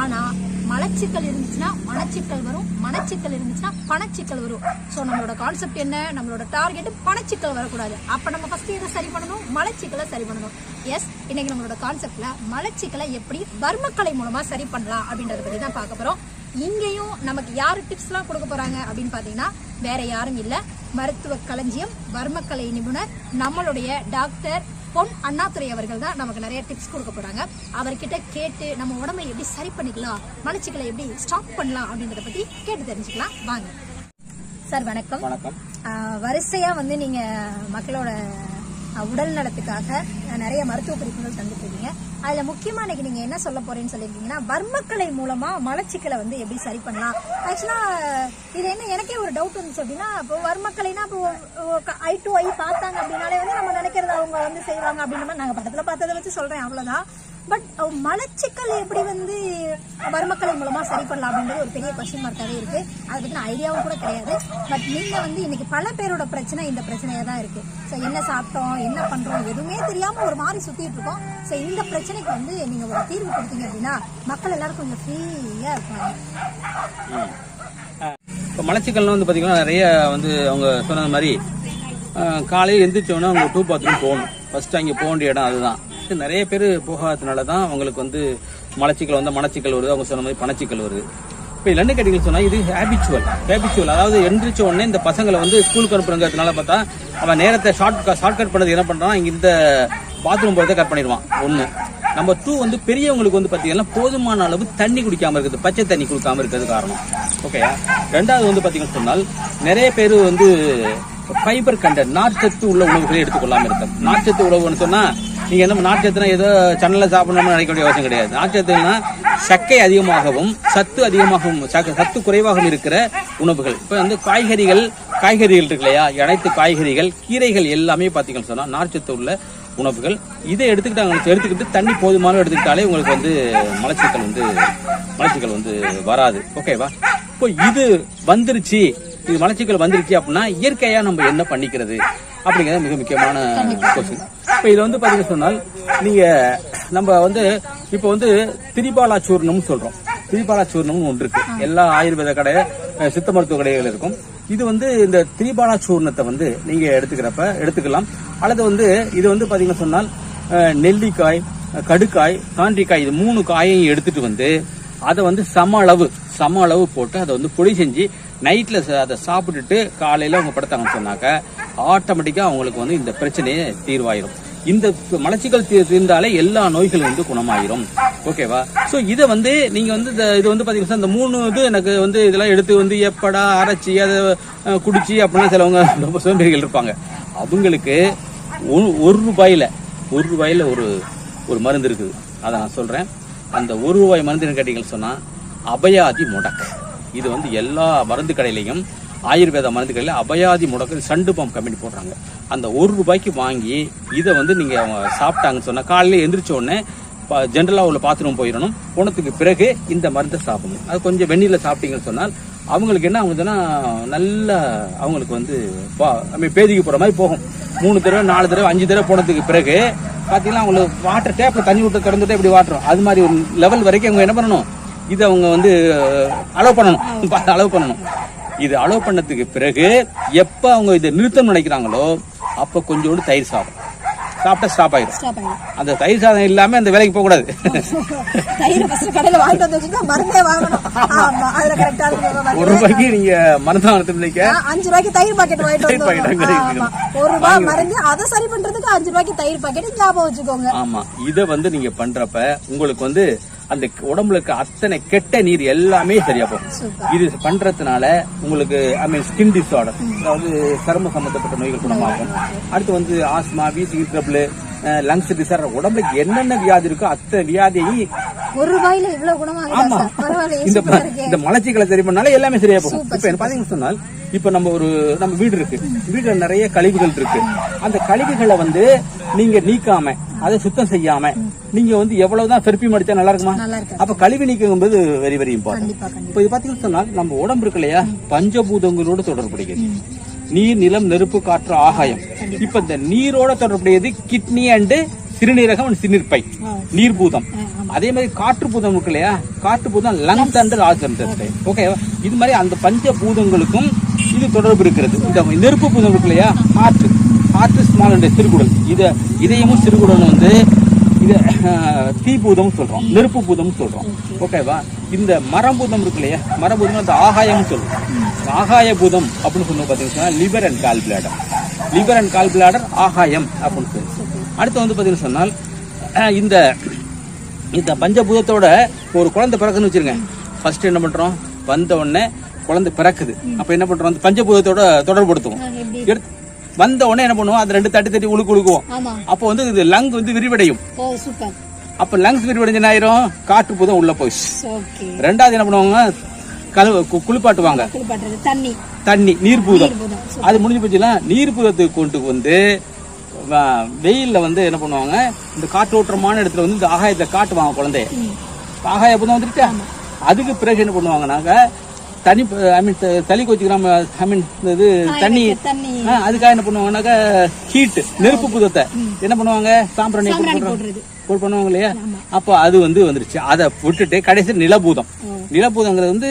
ஆனா மலச்சிக்கல் இருந்துச்சுன்னா மனச்சிக்கல் வரும் மனச்சிக்கல் இருந்துச்சுன்னா பணச்சிக்கல் வரும். ஸோ நம்மளோட கான்செப்ட் என்ன? நம்மளோட டார்கெட் பணச்சிக்கல் வரக்கூடாது. அப்ப நம்ம ஃபர்ஸ்ட் இதை சரி பண்ணணும்? மலச்சிக்கலை சரி பண்ணணும். எஸ் இன்னைக்கு நம்மளோட கான்செப்ட்ல மலச்சிக்கலை எப்படி வர்மக்கலை மூலமா சரி பண்ணலாம் அப்படின்றத பத்தி தான் பார்க்க போறோம். இங்கேயும் நமக்கு யாரு டிப்ஸ்லாம் கொடுக்க போறாங்க அப்படின்னு பாத்தீங்கன்னா வேற யாரும் இல்ல. மருத்துவ களஞ்சியம் வர்மக்கலை நிபுணர் நம்மளுடைய டாக்டர் பொன் அண்ணாதுரை அவர்கள் தான் நமக்கு நிறைய டிப்ஸ் கொடுக்க போறாங்க. அவர்கிட்ட கேட்டு நம்ம உடம்பை எப்படி சரி பண்ணிக்கலாம் மலச்சிக்கலை எப்படி ஸ்டாப் பண்ணலாம் அப்படின்றத பத்தி கேட்டு தெரிஞ்சுக்கலாம். வாங்க. சார் வணக்கம். வணக்கம். வரிசையா வந்து நீங்க மக்களோட உடல் நலத்துக்காக நிறைய மருத்துவ குறிப்புகள் தந்துட்டு இருக்கீங்க அதுல முக்கியமா இன்னைக்கு நீங்க என்ன சொல்ல போறேன்னு சொல்லியிருக்கீங்கன்னா வர்மக்கலை மூலமா மலச்சிக்கலை வந்து எப்படி சரி பண்ணலாம். ஆக்சுவலா இது என்ன எனக்கே ஒரு டவுட் வந்துச்சு அப்படின்னா இப்போ வர்மக்கலைனா இப்போ ஐ டு ஐ பார்த்தாங்க அப்படின்னாலே வந்து நம்ம நினைக்கிறது அவங்க வந்து செய்வாங்க அப்படின்ற மாதிரி நாங்க படத்துல பார்த்ததை வச்சு சொல்றேன் அவ்வளவுதான். பட் மலச்சிக்கல் எப்படி வந்து மருமக்கள் மூலமா சரி பண்ணலாம் அப்படின்றது ஒரு பெரிய கொஸ்டின் மார்க்காவே இருக்கு. அதை பத்தின ஐடியாவும் கூட கிடையாது. பட் நீங்க வந்து இன்னைக்கு பல பேரோட பிரச்சனை இந்த பிரச்சனையா தான் இருக்கு. ஸோ என்ன சாப்பிட்டோம் என்ன பண்றோம் எதுவுமே தெரியாம ஒரு மாதிரி சுத்திட்டு இருக்கோம். ஸோ இந்த பிரச்சனைக்கு வந்து நீங்க ஒரு தீர்வு கொடுத்தீங்க அப்படின்னா மக்கள் எல்லாரும் கொஞ்சம் ஃப்ரீயா இருப்பாங்க. இப்போ மலச்சிக்கல்னு வந்து பார்த்தீங்கன்னா நிறைய வந்து அவங்க சொன்னது மாதிரி காலையில் எந்திரிச்சோன்னே அவங்க டூ பாத்ரூம் போகணும். ஃபர்ஸ்ட் அங்கே போக வேண்டிய இடம் அதுதான். நிறைய பேர் போகாததுனால தான் அவங்களுக்கு வந்து மலச்சிக்கல் வந்து மனச்சிக்கல் வருது. அவங்க சொன்ன மாதிரி பணச்சிக்கல் வருது. இப்போ இதில் என்ன கேட்டீங்கன்னு சொன்னால் இது ஹேபிச்சுவல் ஹேபிச்சுவல் அதாவது எந்திரிச்ச உடனே இந்த பசங்களை வந்து ஸ்கூலுக்கு அனுப்புறங்கிறதுனால பார்த்தா அவன் நேரத்தை ஷார்ட் ஷார்ட் கட் பண்ணது என்ன பண்ணுறான் இங்கே இந்த பாத்ரூம் போகிறத கட் பண்ணிடுவான். ஒன்று நம்பர் டூ வந்து பெரியவங்களுக்கு வந்து பார்த்தீங்கன்னா போதுமான அளவு தண்ணி குடிக்காமல் இருக்குது. பச்சை தண்ணி குடிக்காமல் இருக்கிறது காரணம். ஓகே ரெண்டாவது வந்து பார்த்தீங்கன்னு சொன்னால் நிறைய பேர் வந்து ஃபைபர் கண்டென்ட் நார்ச்சத்து உள்ள உணவுகளை எடுத்துக்கொள்ளாமல் இருக்கும் நார்ச்சத்து உணவுன்னு சொன்னால் நீங்கள் என்ன நார்ச்சத்துனா ஏதோ சன்னல சாப்பிடணும்னு நினைக்க வேண்டிய அவசியம் கிடையாது. நார்ச்சத்துனா சக்கை அதிகமாகவும் சத்து அதிகமாகவும் சக்க- சத்து குறைவாகவும் இருக்கிற உணவுகள். இப்போ வந்து காய்கறிகள் காய்கறிகள் இருக்கு இல்லையா? அனைத்து காய்கறிகள் கீரைகள் எல்லாமே பார்த்தீங்கன்னு சொன்னால் நார்ச்சத்து உள்ள உணவுகள். இதை எடுத்துக்கிட்டாங்க எடுத்துக்கிட்டு தண்ணி போதுமான எடுத்துக்கிட்டாலே உங்களுக்கு வந்து மலச்சிக்கல் வந்து மலச்சிக்கல் வந்து வராது. ஓகேவா இப்போ இது வந்துருச்சு. இது மலச்சிக்கல் வந்துருச்சு அப்படின்னா இயற்கையா நம்ம என்ன பண்ணிக்கிறது அப்படிங்கிறது மிக முக்கியமான கொஸ்டின் இப்போ இதில் வந்து பார்த்தீங்கன்னா சொன்னால் நீங்க நம்ம வந்து இப்போ வந்து திரிபாலா சூர்ணம்னு சொல்றோம். திரிபாலா சூர்ணம்னு ஒன்று இருக்கு. எல்லா ஆயுர்வேத கடை சித்த மருத்துவ கடைகள் இருக்கும். இது வந்து இந்த திரிபாலா சூர்ணத்தை வந்து நீங்க எடுத்துக்கிறப்ப எடுத்துக்கலாம். அல்லது வந்து இது வந்து பாத்தீங்கன்னா சொன்னால் நெல்லிக்காய் கடுக்காய் காண்டிக்காய் இது மூணு காயையும் எடுத்துட்டு வந்து அதை வந்து சம அளவு சம அளவு போட்டு அதை வந்து பொடி செஞ்சு நைட்ல அதை சாப்பிட்டுட்டு காலையில அவங்க படுத்தாங்கன்னு சொன்னாக்க ஆட்டோமேட்டிக்கா அவங்களுக்கு வந்து இந்த பிரச்சனையே தீர்வாயிரும். இந்த மலச்சிக்கல் தீ- தீர்ந்தாலே எல்லா நோய்களும் வந்து குணமாயிரும். ஓகேவா? ஸோ இதை வந்து நீங்க வந்து இந்த- இது வந்து பாத்தீங்கன்னா இந்த மூணு இது எனக்கு வந்து இதெல்லாம் எடுத்து வந்து எப்படா அரைச்சி அதை குடிச்சு அப்படின்னா சிலவங்க ரொம்ப சோம்பேறிகள் இருப்பாங்க. அவங்களுக்கு ஒரு- ஒரு ரூபாயில ஒரு ரூபாயில ஒரு ஒரு மருந்து இருக்குது. அதை நான் சொல்றேன். அந்த ஒரு ரூபாய் மருந்து கேட்டீங்கன்னு சொன்னால் அபயாதி முடக்கு இது வந்து எல்லா மருந்து கடையிலையும் ஆயுர்வேத மருந்து கடையில் அபயாதி முடக்கு சண்டு பாம்பு கம்பெனி போடுறாங்க. அந்த ஒரு ரூபாய்க்கு வாங்கி இதை வந்து நீங்கள் அவங்க சாப்பிட்டாங்கன்னு சொன்னால் காலையில் எந்திரிச்ச உடனே ஜென்ரலாக உள்ள பாத்ரூம் போயிடணும். போனதுக்கு பிறகு இந்த மருந்தை சாப்பிடணும். அது கொஞ்சம் வெந்நீரில் சாப்பிட்டீங்கன்னு சொன்னால் அவங்களுக்கு என்ன ஆகுதுன்னா நல்ல அவங்களுக்கு வந்து பா- பேதிக்கு போகிற மாதிரி போகும். மூணு தடவை நாலு தடவை அஞ்சு தடவை போனதுக்கு பிறகு பார்த்தீங்கன்னா அவங்களுக்கு வாட்டர் டேப்பில் தண்ணி விட்டு திறந்துட்டு இப்படி வாட்டுறோம். அது மாதிரி ஒரு லெவல் வரைக்கும் அவங்க என்ன பண்ணணும்? இதை அவங்க வந்து அலோவ் பண்ணணும். அலோவ் பண்ணணும். இது அலோவ் பண்ணதுக்கு பிறகு எப்ப அவங்க இதை நிறுத்தம் நினைக்கிறாங்களோ அப்ப கொஞ்சோண்டு தயிர் சாதம். சாப்பிட்டா ஸ்டாப் ஆயிடும் அந்த தயிர் சாதம் இல்லாம அந்த வேலைக்கு போக கூடாது. மருந்தே ஒரு ரூபாய்க்கு நீங்க மருந்தானத்தை நினைக்க ஆ, அஞ்சு ரூபாய்க்கு தயிர் பாக்கெட் வாங்கிட்டு ஒரு ரூபாய் மருந்து அதை சரி பண்றதுக்கு அஞ்சு ரூபாய்க்கு தயிர் பாக்கெட் ஞாபகம் வச்சுக்கோங்க. ஆமா இத வந்து நீங்க பண்றப்ப உங்களுக்கு வந்து அந்த உடம்புல இருக்க அத்தனை கெட்ட நீர் எல்லாமே சரியா போகும். இது பண்றதுனால உங்களுக்கு ஐ மீன் ஸ்கின் டிஸார்டர் அதாவது சரும சம்பந்தப்பட்ட நோய்கள் குணமாகும் அடுத்து வந்து asthma wheezing trouble lungs disorder உடம்புல என்னென்ன வியாதி இருக்கோ அத்தனை வியாதியை ஒரு ரூபாயில இவ்வளவு குணமாகுதா பரவாயில்ல இந்த இந்த மலச்சிக்கலை சரி பண்ணாலே எல்லாமே சரியா போகும். இப்ப என்ன பாத்தீங்கன்னு சொன்னால் இப்ப நம்ம ஒரு நம்ம வீடு இருக்கு. வீட்டுல நிறைய கழிவுகள் இருக்கு. அந்த கழிவுகளை வந்து நீங்க நீக்காம அதை சுத்தம் செய்யாம நீங்க வந்து எவ்வளவுதான் பெர்ஃபியூம் அடிச்சா நல்லா இருக்குமா? அப்ப கழிவு நீக்கம் என்பது வெரி வெரி இம்பார்ட்டன்ட் இப்ப இது பாத்தீங்கன்னு சொன்னால் நம்ம உடம்பு இருக்கு இல்லையா? பஞ்சபூதங்களோட தொடர்புடையது. நீர் நிலம் நெருப்பு காற்று ஆகாயம். இப்ப இந்த நீரோட தொடர்புடையது கிட்னி அண்ட் சிறுநீரகம் சிறுநீர்ப்பை. நீர்பூதம். ஆ, ஆமா. அதே மாதிரி காற்று பூதம் இருக்கு இல்லையா? காற்று பூதம் லங்ஸ் அண்ட் ஆர்கன் ஓகே இது மாதிரி அந்த பஞ்ச பூதங்களுக்கும் இது தொடர்பு இருக்கிறது. இந்த நெருப்பு பூதம் இருக்கு இல்லையா? காற்று. காற்று ஸ்மால் அண்ட் சிறுகுடல். இத இதயமும் சிறுகுடலும் வந்து இது தீபூதம் சொல்றோம். நெருப்பு பூதம் சொல்றோம். ஓகேவா இந்த மரபூதம் இருக்கு இல்லையா? மரபூதம் அந்த ஆகாயம் சொல்றோம். ஆகாய பூதம் அப்படின்னு சொன்ன பாத்தீங்கன்னா liver and gall bladder liver and gall bladder ஆகாயம் அப்படின்னு சொல்லி. அடுத்து வந்து பாத்தீங்கன்னா சொன்னால் இந்த இந்த பஞ்சபூதத்தோட ஒரு குழந்தை பிறக்குன்னு வச்சிருங்க ஃபர்ஸ்ட் என்ன பண்றோம்? வந்த உடனே குழந்தை பிறக்குது. அப்ப என்ன பண்றோம்? அந்த பஞ்சபூதத்தோட எப்படி? எடுத்து வந்த உடனே என்ன பண்ணுவோம்? அது ரெண்டு தட்டி தட்டி உழுக்கு உழுக்குவோம். அப்போ வந்து இது லங் வந்து விரிவடையும். அப்ப லங்ஸ் விரிவடைஞ்ச ஆயிரும்? காற்று பூதம் உள்ள போயிடுச்சு ரெண்டாவது என்ன பண்ணுவாங்க? கழு கு- குளிப்பாட்டுவாங்க. தண்ணி. தண்ணி நீர் பூதம் அது முடிஞ்சு போச்சுல நீர் பூதத்துக்கு கொண்டு வந்து வெயில்ல வந்து என்ன பண்ணுவாங்க இந்த காற்றோட்டமான இடத்துல வந்து இந்த ஆகாயத்தை காட்டுவாங்க குழந்தைய ஆகாய பூதம் வந்துருச்சா? அதுக்கு பிறகு என்ன பண்ணுவாங்கன்னாக்க தனி ஐ மீன் தலி கோச்சிக்கிறாம ஐ மீன் இது தண்ணி. அதுக்காக என்ன பண்ணுவாங்கன்னாக்க ஹீட் நெருப்பு பூதத்தை. என்ன பண்ணுவாங்க? சாம்பிராணி போட்டு பண்ணுவாங்க இல்லையா? அப்போ அது வந்து வந்துருச்சு. அதை விட்டுட்டு கடைசி நிலபூதம். நிலபூதங்கிறது வந்து